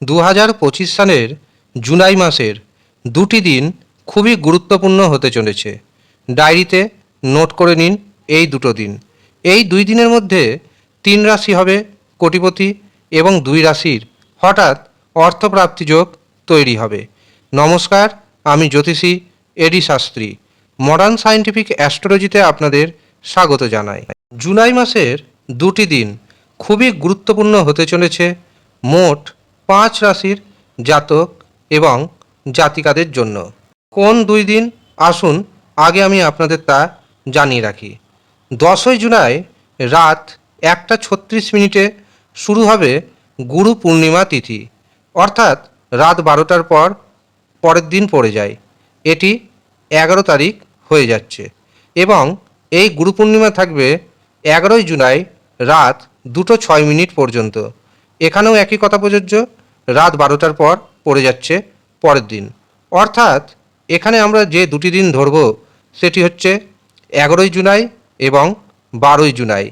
দু হাজার পঁচিশ সালের জুলাই মাসের দুটি দিন খুবই গুরুত্বপূর্ণ হতে চলেছে। ডায়েরিতে নোট করে নিন এই দুটো দিন। এই দুই দিনের মধ্যে তিন রাশি হবে কোটিপতি এবং দুই রাশির হঠাৎ অর্থপ্রাপ্তি যোগ তৈরি হবে। নমস্কার, আমি জ্যোতিষী এডি শাস্ত্রী। মডার্ন সায়েন্টিফিক অ্যাস্ট্রোলজিতে আপনাদের স্বাগত জানাই। জুলাই মাসের দুটি দিন খুবই গুরুত্বপূর্ণ হতে চলেছে। মোট পাঁচ রাশির জাতক এবং জাতিকাদের জন্য। কোন দুই দিন? আসুন, আগে আমি আপনাদের তা জানিয়ে রাখি। দশই জুলাই রাত একটা ছত্রিশ মিনিটে শুরু হবে গুরু পূর্ণিমা তিথি। অর্থাৎ রাত বারোটার পর পরের দিন পড়ে যায়। এটি এগারো তারিখ হয়ে যাচ্ছে এবং এই গুরু পূর্ণিমা থাকবে এগারোই জুলাই রাত দুটো ছয় মিনিট পর্যন্ত। এখানেও একই কথা প্রযোজ্য। রাত বারোটার পর পড়ে যাচ্ছে পরের দিন। অর্থাৎ এখানে আমরা যে দুটি দিন ধরব সেটি হচ্ছে এগারোই জুলাই এবং বারোই জুলাই।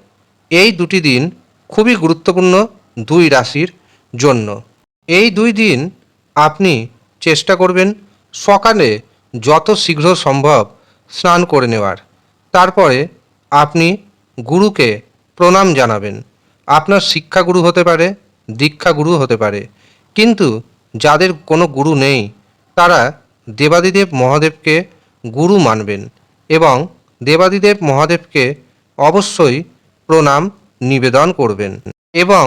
এই দুটি দিন খুবই গুরুত্বপূর্ণ দুই রাশির জন্য। এই দুই দিন আপনি চেষ্টা করবেন সকালে যত শীঘ্র সম্ভব স্নান করে নেওয়ার। তারপরে আপনি গুরুকে প্রণাম জানাবেন। আপনার শিক্ষাগুরু হতে পারে, দীক্ষাগুরু হতে পারে। কিন্তু যাদের কোনো গুরু নেই, তারা দেবাদিদেব মহাদেবকে গুরু মানবেন এবং দেবাদিদেব মহাদেবকে অবশ্যই প্রণাম, নিবেদন করবেন। এবং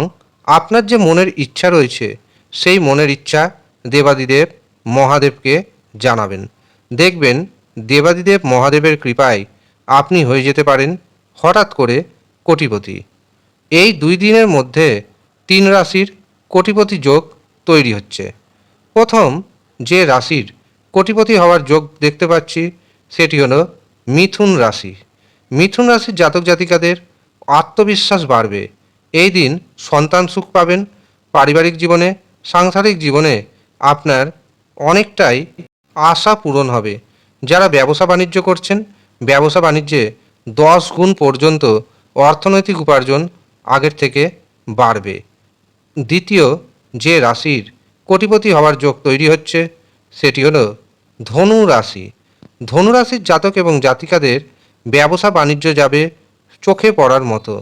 আপনার যে মনের ইচ্ছা রয়েছে, সেই মনের ইচ্ছা দেবাদিদেব মহাদেবকে জানাবেন। দেখবেন দেবাদিদেব মহাদেবের কৃপায় আপনি হয়ে যেতে পারেন হঠাৎ করে কোটিপতি। এই দুই দিনের মধ্যে তিন রাশির কোটিপতি যোগ তৈরি হচ্ছে। প্রথম যে রাশির কোটিপতি হওয়ার যোগ দেখতে পাচ্ছি, সেটি হলো মিথুন রাশি। মিথুন রাশির জাতক জাতিকাদের আত্মবিশ্বাস বাড়বে। এই দিন সন্তান সুখ পাবেন, পারিবারিক জীবনে, সাংসারিক জীবনে আপনার অনেকটাই আশা পূরণ হবে। যারা ব্যবসা বাণিজ্য করছেন, ব্যবসা বাণিজ্যে দশ গুণ পর্যন্ত অর্থনৈতিক উপার্জন আগের থেকে বাড়বে। দ্বিতীয় যে রাশির কোটিপতি হওয়ার যোগ তৈরি হচ্ছে, সেটি হলো ধনু রাশি ধনু রাশির জাতক এবং জাতিকাদের ব্যবসা বাণিজ্য যাবে চোখে পড়ার মতো।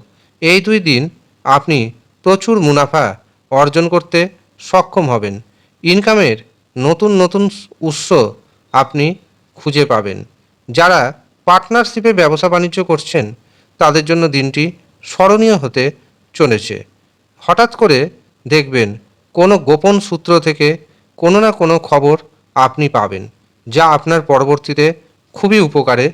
এই দুই দিন আপনি প্রচুর মুনাফা অর্জন করতে সক্ষম হবেন। ইনকামের নতুন নতুন উৎস আপনি খুঁজে পাবেন। যারা পার্টনারশিপে ব্যবসা বাণিজ্য করছেন, তাদের জন্য দিনটি স্মরণীয় হতে চলেছে। হঠাৎ করে দেখবেন কোনো গোপন সূত্র থেকে কোনো না কোনো খবর আপনি পাবেন, যা আপনার পরবর্তীতে খুবই উপকারে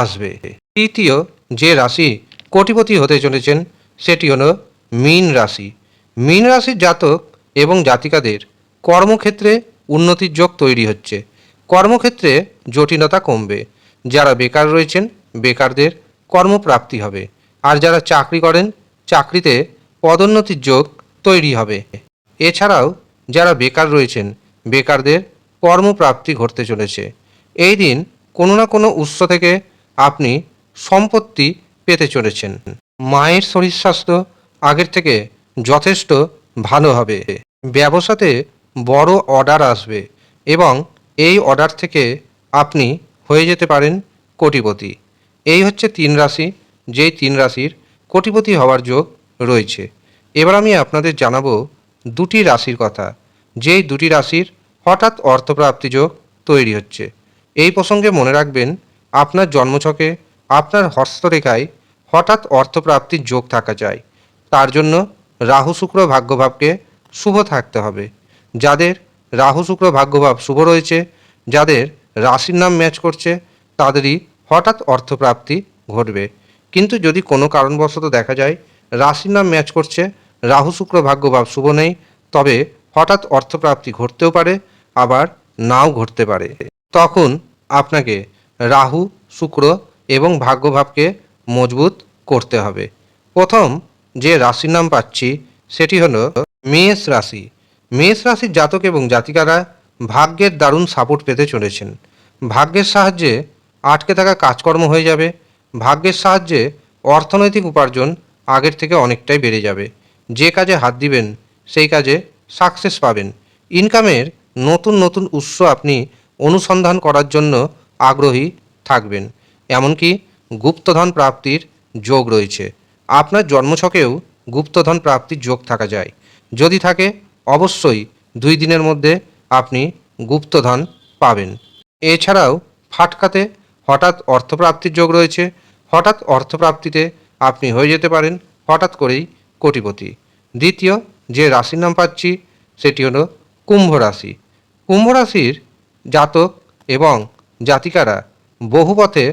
আসবে। তৃতীয় যে রাশি কোটিপতি হতে চলেছেন, সেটি হলো মীন রাশি। মীন রাশির জাতক এবং জাতিকাদের কর্মক্ষেত্রে উন্নতির যোগ তৈরি হচ্ছে। কর্মক্ষেত্রে জটিলতা কমবে। যারা বেকার রয়েছেন, বেকারদের কর্মপ্রাপ্তি হবে। আর যারা চাকরি করেন, চাকরিতে পদোন্নতির যোগ তৈরি হবে। এছাড়াও যারা বেকার রয়েছেন, বেকারদের কর্মপ্রাপ্তি ঘটতে চলেছে। এই দিন কোনো না কোনো উৎস থেকে আপনি সম্পত্তি পেতে চলেছেন। মায়ের শরীর স্বাস্থ্য আগের থেকে যথেষ্ট ভালো হবে। ব্যবসাতে বড় অর্ডার আসবে এবং এই অর্ডার থেকে আপনি হয়ে যেতে পারেন কোটিপতি। এই হচ্ছে তিন রাশি। যেই তিন রাশির কোটিপতি হওয়ার যোগ রয়েছে। এবার আমি আপনাদের জানাব দুটি রাশির কথা। যেই দুটি রাশির হঠাৎ অর্থপ্রাপ্তি যোগ তৈরি হচ্ছে। এই প্রসঙ্গে মনে রাখবেন, আপনার জন্মছকে আপনার হস্তরেখায় হঠাৎ অর্থপ্রাপ্তির যোগ থাকা যায়। তার জন্য রাহু শুক্র ভাগ্যভাবকে শুভ থাকতে হবে। যাদের রাহু শুক্র ভাগ্যভাব শুভ রয়েছে, যাদের রাশির নাম ম্যাচ করছে, তাদেরই হঠাৎ অর্থপ্রাপ্তি ঘটবে। কিন্তু যদি কোনো কারণবশত দেখা যায়, রাশির নাম ম্যাচ করছে রাহু শুক্র ভাগ্যভাব শুভ নেই, তবে হঠাৎ অর্থপ্রাপ্তি ঘটতেও পারে, আবার নাও ঘটতে পারে। তখন আপনাকে রাহু, শুক্র এবং ভাগ্যভাবকে মজবুত করতে হবে। প্রথম যে রাশির নাম পাচ্ছি, সেটি হলো মেষ রাশি। মেষ রাশির জাতক এবং জাতিকারা ভাগ্যের দারুণ সাপোর্ট পেতে চলেছেন। ভাগ্যের সাহায্যে আটকে থাকা কাজকর্ম হয়ে যাবে। ভাগ্যের সাহায্যে অর্থনৈতিক উপার্জন আগের থেকে অনেকটাই বেড়ে যাবে। যে কাজে হাত দিবেন, সেই কাজে সাকসেস পাবেন। ইনকামের নতুন নতুন উৎস আপনি অনুসন্ধান করার জন্য আগ্রহী থাকবেন। এমনকি গুপ্তধন প্রাপ্তির যোগ রয়েছে। আপনার জন্মছকেও গুপ্তধন প্রাপ্তির যোগ থাকা যায়। যদি থাকে, অবশ্যই দুই দিনের মধ্যে আপনি গুপ্তধন পাবেন। এছাড়াও ফাটকাতে হঠাৎ অর্থপ্রাপ্তির যোগ রয়েছে। হঠাৎ অর্থপ্রাপ্তিতে আপনি হয়ে যেতে পারেন। হঠাৎ করেই কোটিপতি। দ্বিতীয়, যে রাশির নাম পাচ্ছি, সেটি হলো কুম্ভ রাশি। কুম্ভ রাশির জাতক এবং জাতিকারা বহু পথে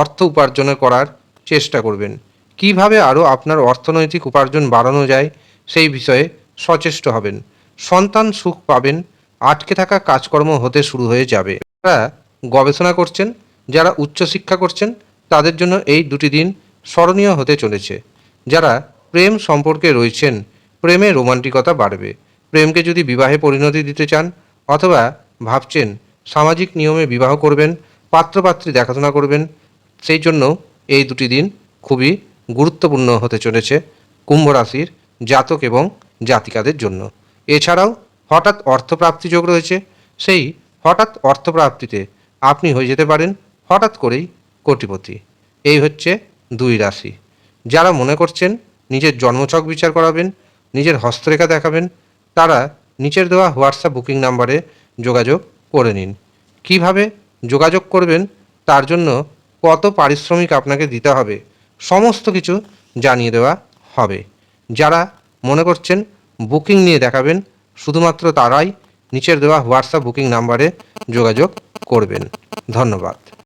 অর্থ উপার্জন করার চেষ্টা করবেন। কীভাবে আরও আপনার অর্থনৈতিক উপার্জন বাড়ানো যায়, সেই বিষয়ে সচেষ্ট হবেন। সন্তান সুখ পাবেন, আটকে থাকা কাজকর্ম হতে শুরু হয়ে যাবে। যারা গবেষণা করছেন, যারা উচ্চশিক্ষা করছেন, তাদের জন্য এই দুটি দিন স্মরণীয় হতে চলেছে। যারা প্রেম সম্পর্কে রয়েছেন, প্রেমে রোমান্টিকতা বাড়বে। প্রেমকে যদি বিবাহে পরিণতি দিতে চান অথবা ভাবছেন সামাজিক নিয়মে বিবাহ করবেন, পাত্রপাত্রী দেখাশোনা করবেন, সেই জন্য এই দুটি দিন খুবই গুরুত্বপূর্ণ হতে চলেছে কুম্ভ রাশির জাতক এবং জাতিকাদের জন্য। এছাড়াও হঠাৎ অর্থপ্রাপ্তি যোগ রয়েছে, সেই হঠাৎ অর্থপ্রাপ্তিতে আপনি হয়ে যেতে পারেন হঠাৎ করেই কোটিপতি। এই হচ্ছে দুই রাশি। যারা মনে করছেন নিজের জন্মছক বিচার করাবেন, নিজের হস্তরেখা দেখাবেন, তারা নিচের দেওয়া হোয়াটসঅ্যাপ বুকিং নাম্বারে যোগাযোগ করে নিন। কীভাবে যোগাযোগ করবেন তার জন্য কত পারিশ্রমিক আপনাকে দিতে হবে, সমস্ত কিছু জানিয়ে দেওয়া হবে। যারা মনে করছেন বুকিং নিয়ে দেখাবেন, শুধুমাত্র তারাই নিচের দেওয়া হোয়াটসঅ্যাপ বুকিং নাম্বারে যোগাযোগ করবেন। ধন্যবাদ।